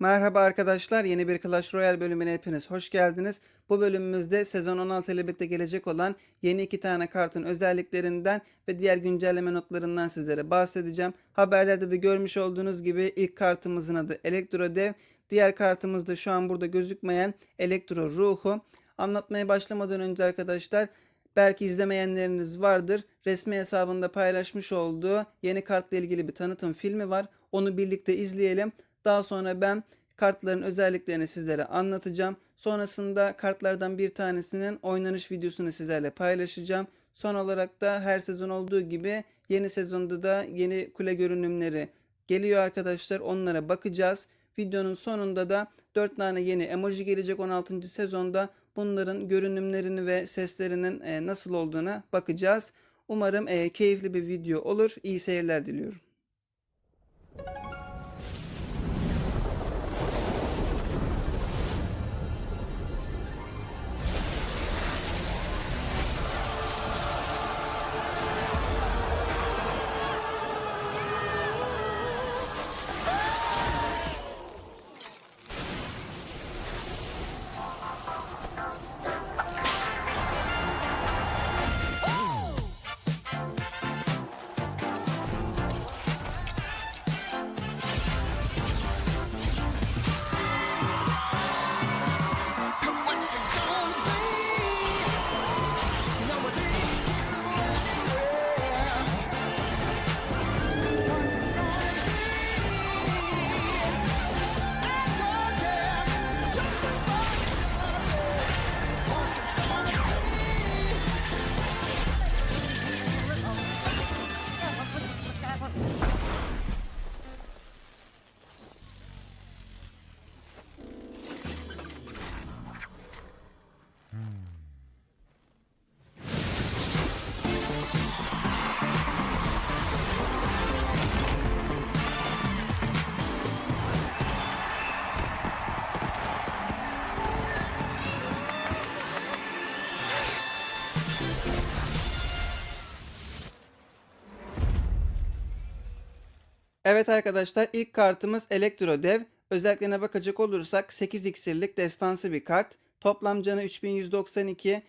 Merhaba arkadaşlar, yeni bir Clash Royale bölümüne hepiniz hoş geldiniz. Bu bölümümüzde sezon 16 ile birlikte gelecek olan yeni iki tane kartın özelliklerinden ve diğer güncelleme notlarından sizlere bahsedeceğim. Haberlerde de görmüş olduğunuz gibi ilk kartımızın adı Elektro Dev, diğer kartımız da şu an burada gözükmeyen Elektro Ruhu. Anlatmaya başlamadan önce arkadaşlar belki izlemeyenleriniz vardır. Resmi hesabında paylaşmış olduğu yeni kartla ilgili bir tanıtım filmi var. Onu birlikte izleyelim. Daha sonra ben kartların özelliklerini sizlere anlatacağım. Sonrasında kartlardan bir tanesinin oynanış videosunu sizlerle paylaşacağım. Son olarak da her sezon olduğu gibi yeni sezonda da yeni kule görünümleri geliyor arkadaşlar. Onlara bakacağız. Videonun sonunda da 4 tane yeni emoji gelecek 16. sezonda. Bunların görünümlerini ve seslerinin e, nasıl olduğuna bakacağız. Umarım e, keyifli bir video olur. İyi seyirler diliyorum. Evet arkadaşlar ilk kartımız Elektro Dev. Özelliklerine bakacak olursak 8 iksirlik destansı bir kart. Toplam canı 3192,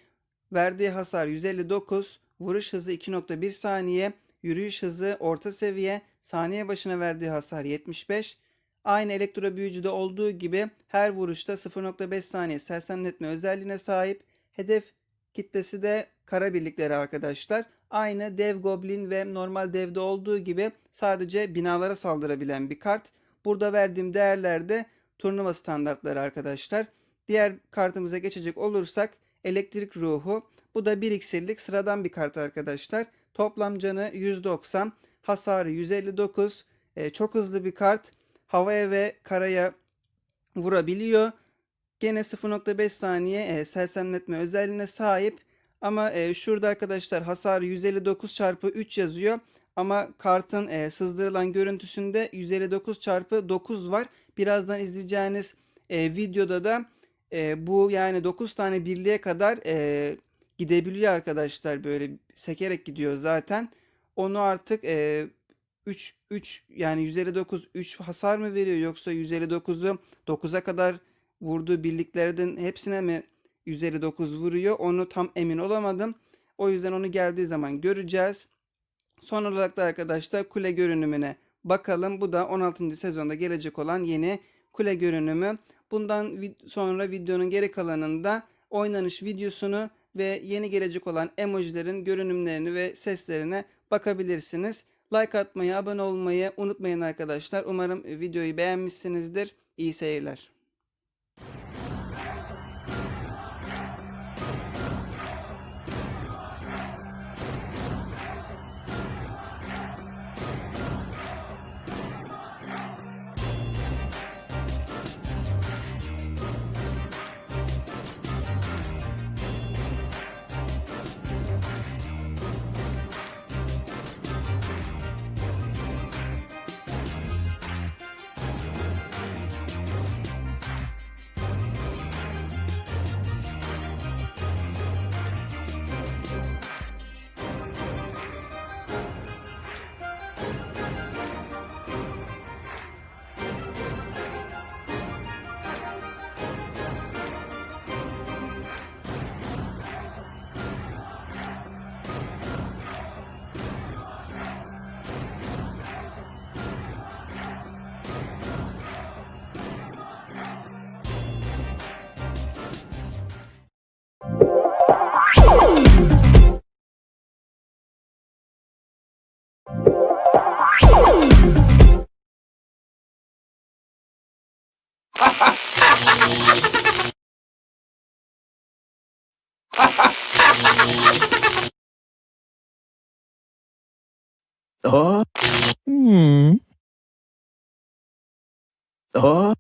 verdiği hasar 159, vuruş hızı 2.1 saniye, yürüyüş hızı orta seviye, saniye başına verdiği hasar 75. Aynı elektro büyücüde olduğu gibi her vuruşta 0.5 saniye sersemletme özelliğine sahip. Hedef kitlesi de kara birlikleri arkadaşlar. Aynı dev goblin ve normal devde olduğu gibi sadece binalara saldırabilen bir kart. Burada verdiğim değerler de turnuva standartları arkadaşlar. Diğer kartımıza geçecek olursak elektrik ruhu. Bu da 1 iksirlik sıradan bir kart arkadaşlar. Toplam canı 190, hasarı 159. Ee, çok hızlı bir kart. Havaya ve karaya vurabiliyor. Gene 0.5 saniye e, sersemletme özelliğine sahip. Ama e, şurada arkadaşlar hasarı 159 çarpı 3 yazıyor. Ama kartın e, sızdırılan görüntüsünde 159 çarpı 9 var. Birazdan izleyeceğiniz e, videoda da e, bu yani 9 tane birliğe kadar e, gidebiliyor arkadaşlar. Böyle sekerek gidiyor zaten. Onu artık e, 3 3 yani 159 3 hasar mı veriyor yoksa 159'u 9'a kadar vurduğu birliklerden hepsine mi 159 vuruyor? Onu tam emin olamadım. O yüzden onu geldiği zaman göreceğiz. Son olarak da arkadaşlar kule görünümüne bakalım. Bu da 16. sezonda gelecek olan yeni kule görünümü. Bundan sonra videonun geri kalanında oynanış videosunu ve yeni gelecek olan emojilerin görünümlerini ve seslerine bakabilirsiniz. Like atmayı, abone olmayı unutmayın arkadaşlar. Umarım videoyu beğenmişsinizdir. İyi seyirler. Oh. Hmm. Oh.